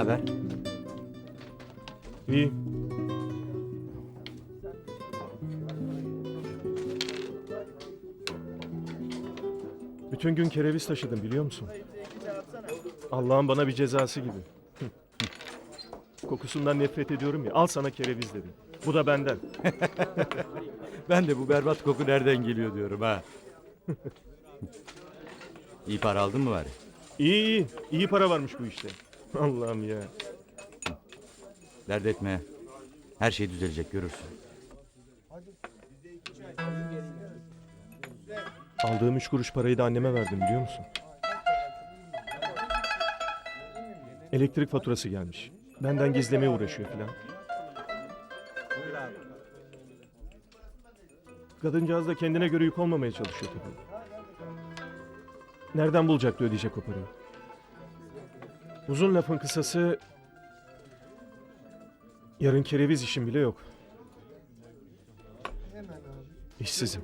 haber? İyi. Bütün gün kereviz taşıdım biliyor musun? Allah'ın bana bir cezası gibi. Kokusundan nefret ediyorum ya. Al sana kereviz dedim. Bu da benden. Ben de bu berbat koku nereden geliyor diyorum ha. İyi para aldın mı bari? İyi iyi. İyi para varmış bu işte. Allah'ım ya. Dert etme. Her şey düzelecek görürsün. Aldığım üç kuruş parayı da anneme verdim biliyor musun? Elektrik faturası gelmiş. Benden gizlemeye uğraşıyor filan. Kadıncağız da kendine göre yük olmamaya çalışıyor tabii. Nereden bulacaktı ödeyecek o parayı? Uzun lafın kısası... Yarın kereviz işim bile yok. İşsizim.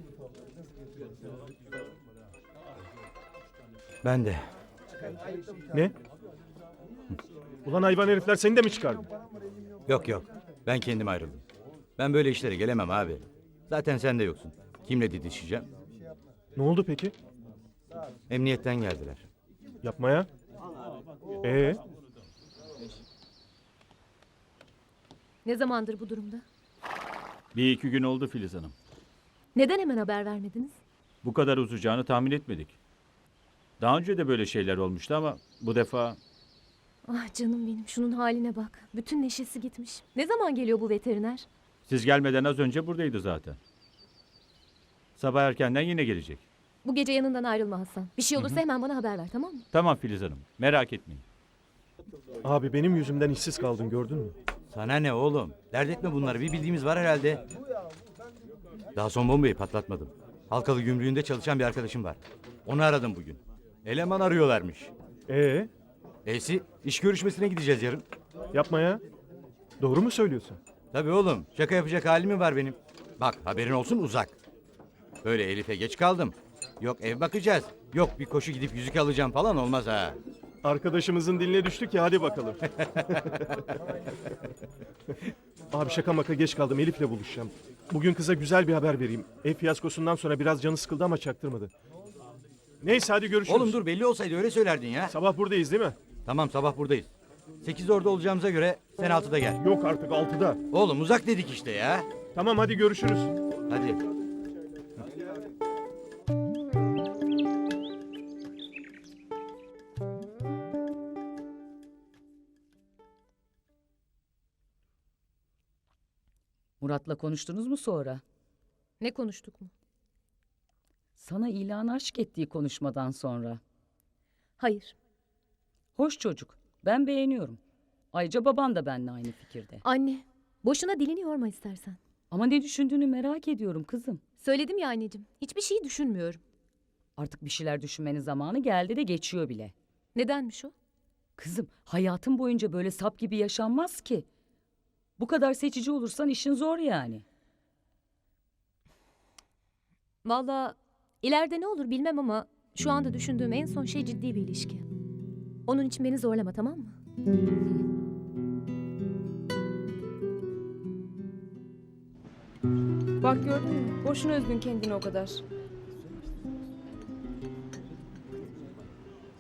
Ben de. Ne? Ulan hayvan herifler seni de mi çıkardı? Yok yok. Ben kendim ayrıldım. Ben böyle işlere gelemem abi. Zaten sen de yoksun. Kimle didişeceğim? Ne oldu peki? Emniyetten geldiler. Yapmaya? Ee, Ne zamandır bu durumda? Bir iki gün oldu Filiz Hanım. Neden hemen haber vermediniz? Bu kadar uzayacağını tahmin etmedik. Daha önce de böyle şeyler olmuştu ama bu defa Ah canım benim şunun haline bak. Bütün neşesi gitmiş. Ne zaman geliyor bu veteriner? siz gelmeden az önce buradaydı zaten. Sabah erkenden yine gelecek. Bu gece yanından ayrılma Hasan. Bir şey olursa hemen bana haber ver tamam mı? Tamam Filiz Hanım merak etmeyin. abi benim yüzümden işsiz kaldın gördün mü? Sana ne oğlum? Dert etme bunları. Bir bildiğimiz var herhalde. Daha son bombayı patlatmadım. Halkalı gümrüğünde çalışan bir arkadaşım var. Onu aradım bugün. Eleman arıyorlarmış. Ee, Esi iş görüşmesine gideceğiz yarın. yapmaya. Doğru mu söylüyorsun? Tabii oğlum. Şaka yapacak halim mi var benim? Bak haberin olsun uzak. Böyle Elif'e geç kaldım. Yok ev bakacağız. Yok bir koşu gidip yüzük alacağım falan olmaz ha. Arkadaşımızın diline düştük ya hadi bakalım. abi şaka maka geç kaldım Elif'le buluşacağım. Bugün kıza güzel bir haber vereyim. Ev fiyaskosundan sonra biraz canı sıkıldı ama çaktırmadı. Neyse hadi görüşürüz. Oğlum dur belli olsaydı öyle söylerdin ya. Sabah buradayız değil mi? Tamam sabah buradayız. 8 orada olacağımıza göre sen 6'da gel. Yok artık altıda. Oğlum uzak dedik işte ya. Tamam hadi görüşürüz. Hadi. Murat'la konuştunuz mu sonra? Ne konuştuk mu? Sana ilan aşk ettiği konuşmadan sonra. Hayır. Hoş çocuk. Ben beğeniyorum. Ayrıca baban da benimle aynı fikirde. Anne. Boşuna dilini yorma istersen. Ama ne düşündüğünü merak ediyorum kızım. Söyledim ya anneciğim. Hiçbir şey düşünmüyorum. Artık bir şeyler düşünmenin zamanı geldi de geçiyor bile. Nedenmiş o? Kızım hayatın boyunca böyle sap gibi yaşanmaz ki. Bu kadar seçici olursan işin zor yani. Vallahi ileride ne olur bilmem ama şu anda düşündüğüm en son şey ciddi bir ilişki. Onun için beni zorlama tamam mı? Bak gördün mü? Boşuna üzdün kendini o kadar.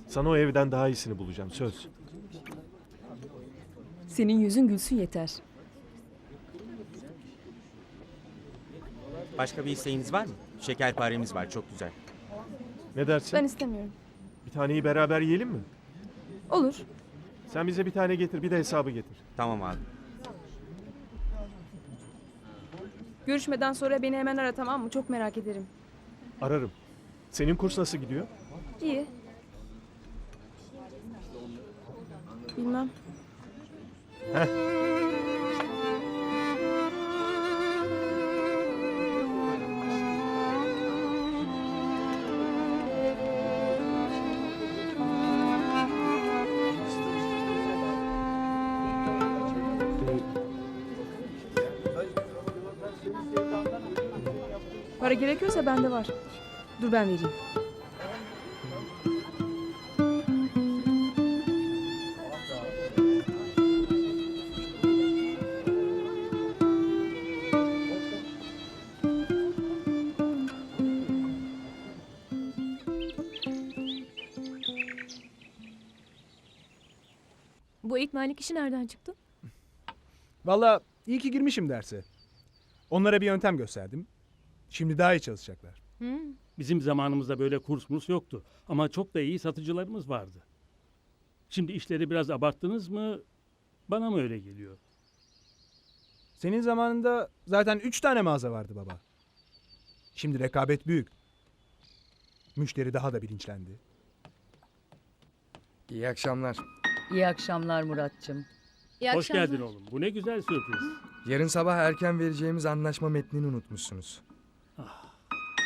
Sana o evden daha iyisini bulacağım söz. Senin yüzün gülsün yeter. Başka bir isteğiniz var mı? Şekerparemiz var çok güzel. Ne dersin? Ben istemiyorum. Bir taneyi beraber yiyelim mi? Olur. Sen bize bir tane getir bir de hesabı getir. Tamam abi. Görüşmeden sonra beni hemen ara tamam mı? Çok merak ederim. Ararım. Senin kurs nasıl gidiyor? İyi. Bilmem. Para gerekiyorsa bende var. Dur ben vereyim. Bu eğitmenlik işi nereden çıktı? Valla iyi ki girmişim derse. Onlara bir yöntem gösterdim. Şimdi daha iyi çalışacaklar. Bizim zamanımızda böyle kurs murs yoktu. Ama çok da iyi satıcılarımız vardı. Şimdi işleri biraz abarttınız mı? Bana mı öyle geliyor? Senin zamanında zaten üç tane mağaza vardı baba. Şimdi rekabet büyük. Müşteri daha da bilinçlendi. İyi akşamlar. İyi akşamlar Muratçım. İyi Hoş akşamlar. geldin oğlum. Bu ne güzel sürpriz. Yarın sabah erken vereceğimiz anlaşma metnini unutmuşsunuz.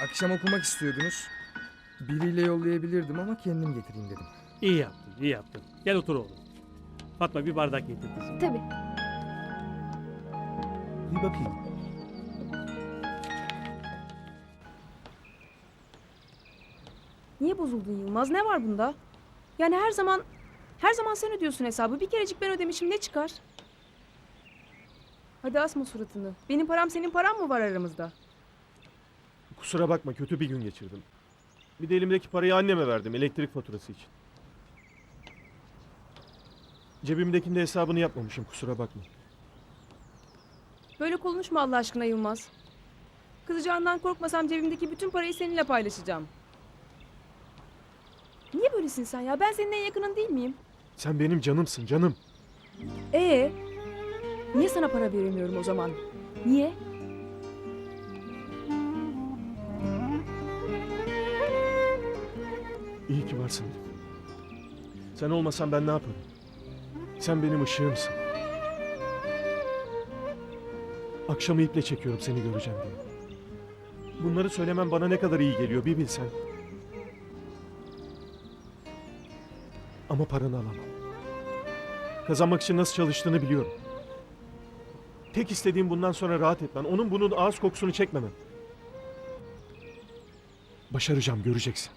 Akşam okumak istiyordunuz. Biriyle yollayabilirdim ama kendim getireyim dedim. İyi yaptın, iyi yaptın. Gel otur oğlum. Fatma bir bardak getir kızım. Tabii. Bir bakayım. Niye bozuldun Yılmaz? Ne var bunda? Yani her zaman her zaman sen ödüyorsun hesabı. Bir kerecik ben ödemişim ne çıkar? Hadi asma suratını. Benim param senin paran mı var aramızda? Kusura bakma kötü bir gün geçirdim. Bir de elimdeki parayı anneme verdim elektrik faturası için. Cebimdekinin de hesabını yapmamışım kusura bakma. Böyle konuşma Allah aşkına Yılmaz. Kızacağından korkmasam cebimdeki bütün parayı seninle paylaşacağım. Niye böylesin sen ya? Ben senin en yakının değil miyim? Sen benim canımsın canım. Ee, niye sana para veremiyorum o zaman? Niye? İyi ki varsın. Sen olmasan ben ne yaparım? Sen benim ışığımsın. Akşamı iple çekiyorum seni göreceğim diye. Bunları söylemem bana ne kadar iyi geliyor bir bilsen. Ama paranı alamam. Kazanmak için nasıl çalıştığını biliyorum. Tek istediğim bundan sonra rahat etmen. Onun bunun ağız kokusunu çekmemem. Başaracağım göreceksin.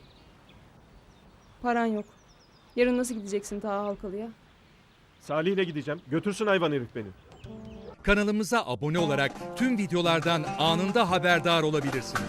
Paran yok. Yarın nasıl gideceksin ta Halkalı'ya? Salih'le gideceğim. Götürsün hayvan herif beni. Kanalımıza abone olarak tüm videolardan anında haberdar olabilirsiniz.